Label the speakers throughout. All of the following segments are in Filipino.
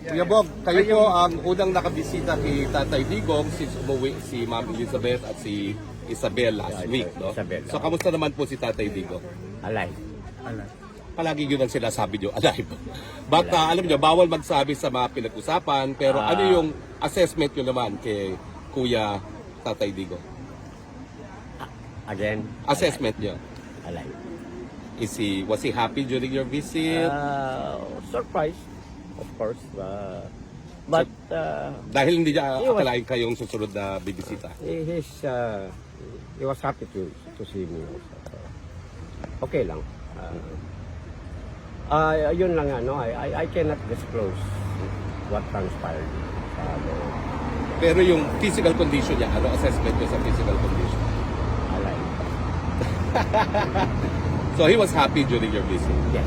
Speaker 1: Kuya Bog, kayo po ang unang nakabisita kay Tatay Digong since umuwi si Ma'am Elizabeth at si Isabel last
Speaker 2: Yeah,
Speaker 1: week. No?
Speaker 2: Isabel.
Speaker 1: So, kamusta naman po si Tatay Digong?
Speaker 2: Alay.
Speaker 1: Palagi yun ang sinasabi nyo, alive. But uh, alam nyo, bawal magsabi sa mga pinag-usapan, pero
Speaker 2: Ah.
Speaker 1: ano yung assessment nyo naman kay Kuya Tatay Digong?
Speaker 2: Again.
Speaker 1: Assessment nyo.
Speaker 2: Alay.
Speaker 1: Is he, was he happy during your visit?
Speaker 2: Uh, surprise, of course. Uh, but uh,
Speaker 1: Dahil hindi niya
Speaker 2: was-
Speaker 1: akalain kayong susunod na bibisita.
Speaker 2: he, he's, uh, he was happy to to see me. So, okay lang. Uh, uh, yun lang ano, I, I, I cannot disclose what transpired. Uh,
Speaker 1: Pero yung physical condition niya, ano assessment nyo sa physical condition?
Speaker 2: alay.
Speaker 1: So he was happy during your visit.
Speaker 2: Yes.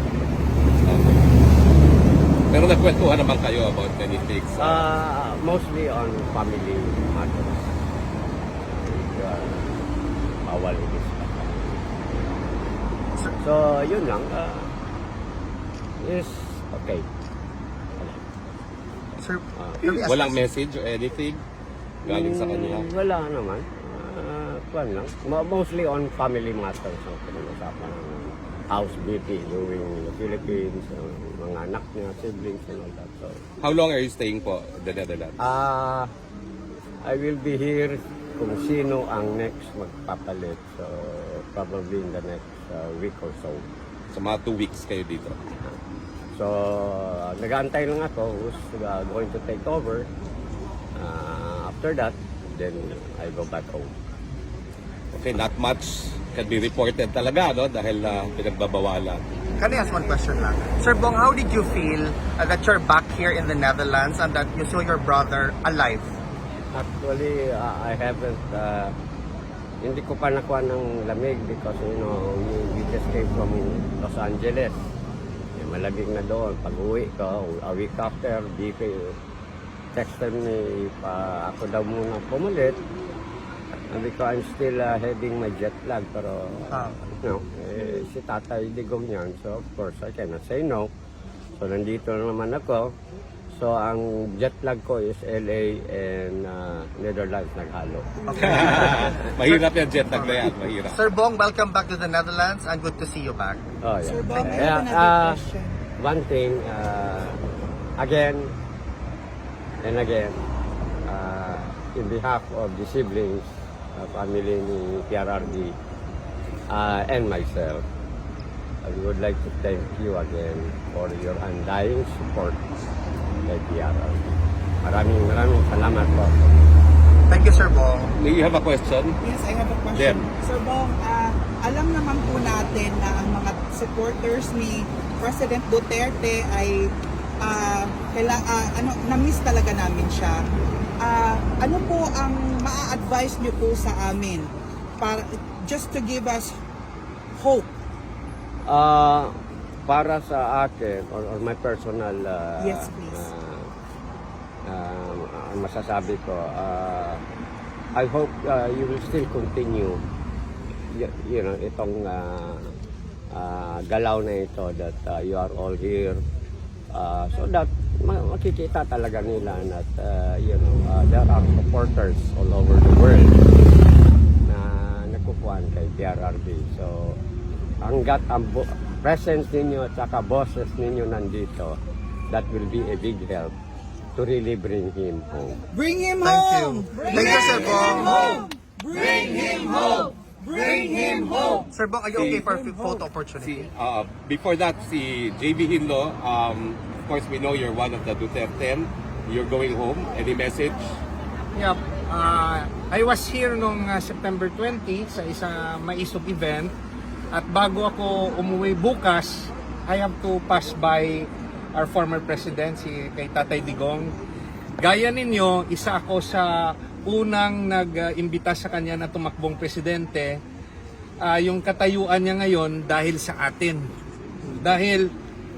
Speaker 1: Pero nagkwentuhan naman kayo about many things.
Speaker 2: Uh, mostly on family matters. Uh, bawal. So, yun lang. Uh, is okay.
Speaker 3: Sir,
Speaker 2: Ah.
Speaker 3: ask-
Speaker 1: Walang message or anything galing sa kanya.
Speaker 2: Mm, Wala naman. Uh, lang. Mo- Mostly on family matters. So, pinag-usapan ng house beauty doing the Philippines, uh, mga anak niya, siblings and all that. So,
Speaker 1: How long are you staying po the Netherlands?
Speaker 2: Ah, I will be here kung sino ang next magpapalit. So, probably in the next uh, week or so.
Speaker 1: Sa mga two weeks kayo dito.
Speaker 2: So, uh, nag-aantay lang ako who's uh, going to take over. Ah, after that, then I go back home.
Speaker 1: Okay, not much can be reported talaga, no? Dahil uh, pinagbabawalan.
Speaker 3: Can I ask one question lang? Sir Bong, how did you feel uh, that you're back here in the Netherlands and that you saw your brother alive?
Speaker 2: Actually, uh, I haven't, uh, hindi ko pa nakuha ng lamig because, you know, we, we just came from Los Angeles. Eh, malamig na doon. Pag uwi ko, a week after, di ko texted me pa ako daw muna pumalit. Sabi ko, I'm still uh, having my jet lag, pero,
Speaker 3: Ah.
Speaker 2: you know, eh, si tatay digong yan. So, of course, I cannot say no. So, nandito na naman ako. So, ang jet lag ko is LA and uh, Netherlands naghalo.
Speaker 1: mahirap yan, jet lag na yan. Mahirap.
Speaker 3: Sir Bong, welcome back to the Netherlands and good to see you back.
Speaker 2: Oh, yeah.
Speaker 4: Sir Bob, I
Speaker 2: Kaya,
Speaker 4: have another
Speaker 2: ah,
Speaker 4: question.
Speaker 2: One thing, uh, again and again, uh, in behalf of the siblings, uh, family ni PRRD, uh, and myself, I would like to thank you again for your undying support kay PRRD. Maraming maraming salamat po.
Speaker 3: Thank you, Sir Bong.
Speaker 1: May you have a question?
Speaker 4: Yes, I have a question.
Speaker 1: Dem.
Speaker 4: Sir Bong, ah, alam naman po natin na ang mga supporters ni President Duterte ay ah, kaila, ah, ano, na-miss talaga namin siya. Ah, ano po ang maa-advise niyo po sa amin para just to give us hope?
Speaker 2: Ah, para sa akin or, or my personal uh,
Speaker 4: Yes, please.
Speaker 2: uh, uh, masasabi ko uh, I hope uh, you will still continue you, you know itong uh, uh, galaw na ito that uh, you are all here uh, so that makikita talaga nila that uh, you know uh, there are supporters all over the world na nagkukuhan kay PRRD. So, hanggat ang presence ninyo at saka bosses ninyo nandito, that will be a big help to really bring him home.
Speaker 4: Bring him
Speaker 3: Thank you.
Speaker 4: home! Bring
Speaker 3: Thank you, Sir
Speaker 4: him home! Bring him home! Bring him home!
Speaker 3: Sir Bong, are you okay for a photo opportunity?
Speaker 1: Si, uh, before that, si JV Hinlo, um, course, we know you're one of the Duterte. You're going home. Any message?
Speaker 5: Yep. Uh, I was here nung uh, September 20 sa isa maisog event at bago ako umuwi bukas, I have to pass by our former president, si kay Tatay Digong. Gaya ninyo, isa ako sa unang nag-imbita sa kanya na tumakbong presidente. Ah, yung katayuan niya ngayon dahil sa atin. Dahil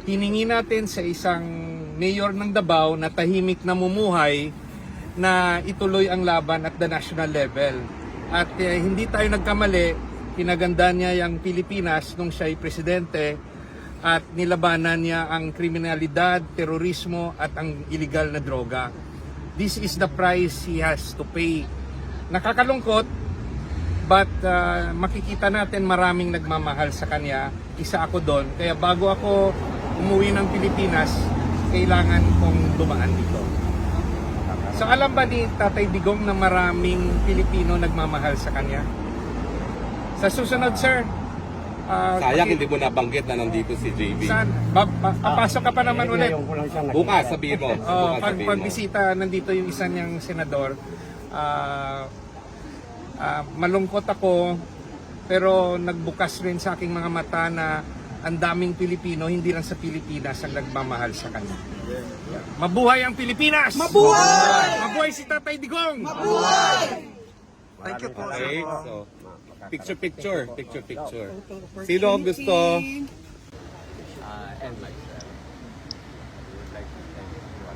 Speaker 5: hiningi natin sa isang mayor ng Davao na tahimik na mumuhay na ituloy ang laban at the national level. At eh, hindi tayo nagkamali, pinaganda niya yung Pilipinas nung siya ay presidente at nilabanan niya ang kriminalidad, terorismo at ang illegal na droga. This is the price he has to pay. Nakakalungkot, but uh, makikita natin maraming nagmamahal sa kanya. Isa ako doon. Kaya bago ako umuwi ng Pilipinas, kailangan kong dumaan dito. So alam ba ni Tatay Digong na maraming Pilipino nagmamahal sa kanya? Sa susunod, sir, ah,
Speaker 1: Sayang hindi mo nabanggit na nandito si JV.
Speaker 5: Saan? Ba- ba- papasok ka pa naman
Speaker 2: Eh,
Speaker 5: ulit.
Speaker 1: Bukas, sabihin mo.
Speaker 5: Oh, pag
Speaker 1: sabihin
Speaker 5: pagbisita nandito yung isa niyang senador. ah ah, malungkot ako pero nagbukas rin sa aking mga mata na ang daming Pilipino, hindi lang sa Pilipinas ang nagmamahal sa kanya. Yeah. Mabuhay ang Pilipinas!
Speaker 4: Mabuhay!
Speaker 5: Mabuhay si Tatay Digong!
Speaker 3: Thank you po, sir.
Speaker 1: Okay, so, picture, picture, picture, picture. Sino ang gusto?
Speaker 2: Uh, and myself. Would like to thank for.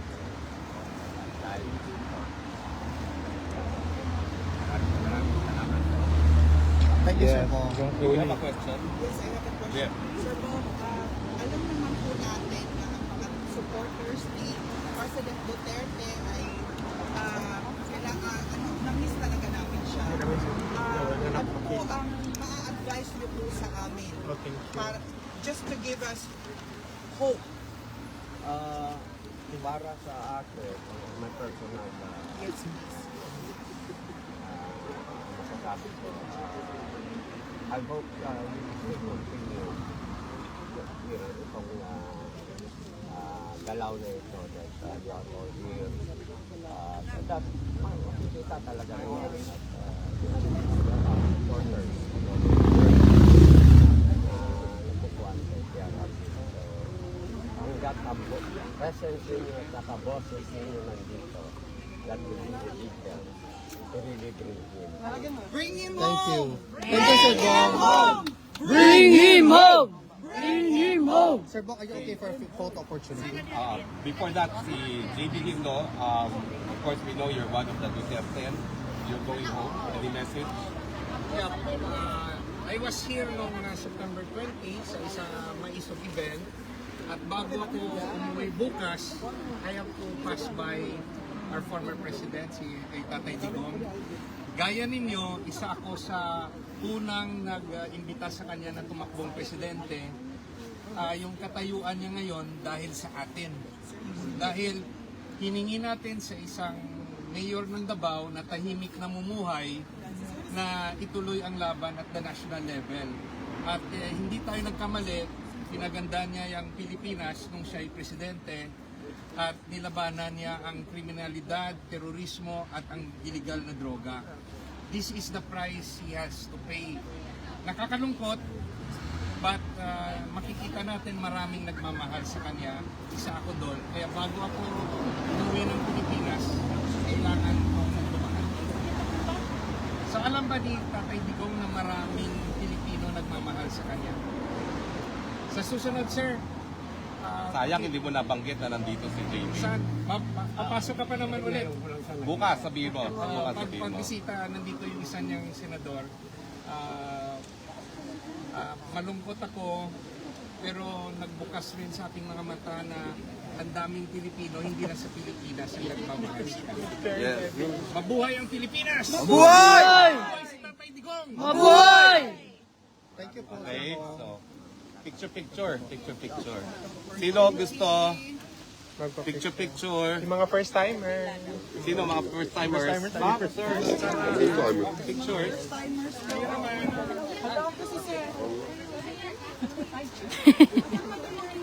Speaker 3: Thank you, sir. Bong.
Speaker 1: Do you have a question?
Speaker 4: Yes, I have a question.
Speaker 1: Yeah.
Speaker 4: Sir Bob, ah, alam naman po natin na ang mga supporters ni President Duterte ay ah, kailangan, ano, na-miss talaga namin siya. Ah, ano po ang maa-advise niyo po sa amin? Para, just to give us hope.
Speaker 2: Uh, para sa akin, my personal uh,
Speaker 4: Yes, please.
Speaker 2: uh, masasabi ko, uh, I hope uh, we continue you know, itong uh, uh, galaw na ito that uh, you are all here. Uh, so that ma- makikita talaga yan at uh, you know, uh, hanggat ang presence ninyo at boses ninyo nandito, that will be the detail to really bring him.
Speaker 4: Bring him
Speaker 3: Thank you.
Speaker 4: home!
Speaker 3: Thank you, sir. Bong.
Speaker 6: Bring him home! Bring him home!
Speaker 3: Sir Bong, are you okay for a photo opportunity?
Speaker 1: Uh, before that, si JV Hindo, um, of course, we know you're one of the Duterte. You're going home. Any message?
Speaker 5: Yeah, uh, I was here noong uh, September 20 sa isang maisog event at bago ako umuwi bukas, I have to pass by our former president, si Tatay Digong. Gaya ninyo, isa ako sa unang nag-imbita sa kanya na tumakbong presidente. Ah, yung katayuan niya ngayon dahil sa atin. Dahil hiningi natin sa isang mayor ng Davao na tahimik na mumuhay na ituloy ang laban at the national level. At eh, hindi tayo nagkamali, pinaganda niya yung Pilipinas nung siya ay presidente at nilabanan niya ang kriminalidad, terorismo at ang illegal na droga. This is the price he has to pay. Nakakalungkot, but uh, makikita natin maraming nagmamahal sa kanya. Isa ako doon. Kaya bago ako umuwi ng Pilipinas, kailangan kong dumaan. So alam ba ni Tatay Digong na maraming Pilipino nagmamahal sa kanya? Sa susunod, sir,
Speaker 1: Sayang hindi mo nabanggit na nandito si JV.
Speaker 5: saan? Ma- ma- papasok ka pa naman ulit.
Speaker 1: Bukas, sabihin mo. Bukas,
Speaker 5: pag
Speaker 1: sabihin mo.
Speaker 5: pagbisita, nandito yung isa niyang senador. Ah, ah, malungkot ako, pero nagbukas rin sa ating mga mata na ang daming Pilipino, hindi lang sa Pilipinas, ang nagmamahal sa.
Speaker 1: Yes.
Speaker 5: Mabuhay ang Pilipinas!
Speaker 3: Buhay!
Speaker 5: Mabuhay si Tatay Digong!
Speaker 6: Mabuhay!
Speaker 3: Thank you po,
Speaker 1: Okay, so, picture, picture, picture, picture. Sino ang gusto? Picture, picture.
Speaker 3: Yung mga first timer.
Speaker 1: Sino mga first timers?
Speaker 3: First timers,
Speaker 1: Ma'am, sir. Pictures.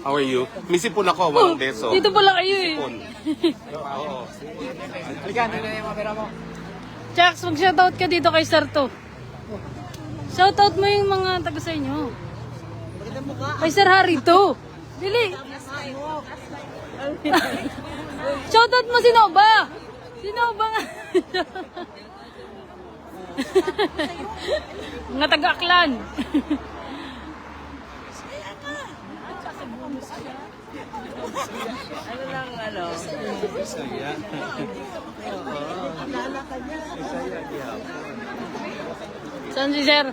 Speaker 1: How are you? May sipon ako, walang beso.
Speaker 6: Dito pala kayo eh.
Speaker 1: Sipon. Oo.
Speaker 6: Jax, mag-shoutout ka dito kay Sir to. Shoutout mo yung mga taga sa inyo. Kay Sir Harry to. Dili. Shoutout mo si Nova. Si Nova nga. mga taga-aklan. Saan si Sir?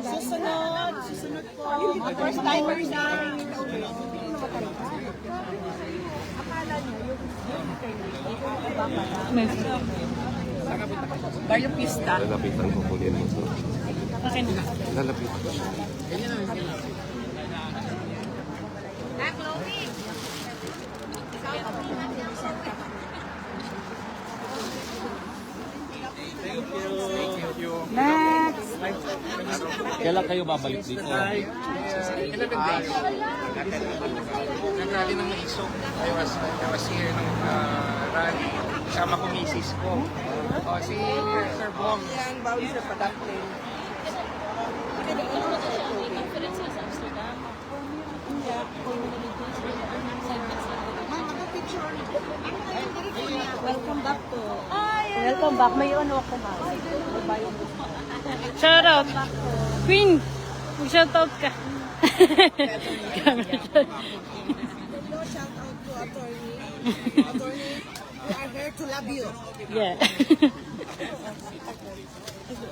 Speaker 4: Susunod, susunod po. First timers na. Akala niyo, yung yung Barrio Pista.
Speaker 1: Lalapitan ko po din ito.
Speaker 6: Akin na.
Speaker 1: Lalapitan ko. Kailan kayo babalik dito?
Speaker 5: 11 days. Nag-rally ng Maisog. I was, I was here nung uh, rally. Kasama ko misis ko. O, si Sir Bong.
Speaker 4: Yan, bawal sa padakling.
Speaker 7: Welcome back to. Welcome back. May ano ako ha.
Speaker 6: Shout out. Queen, mag-shout out ka.
Speaker 4: Shout out to attorney. Attorney, we are here to love you.
Speaker 6: yeah.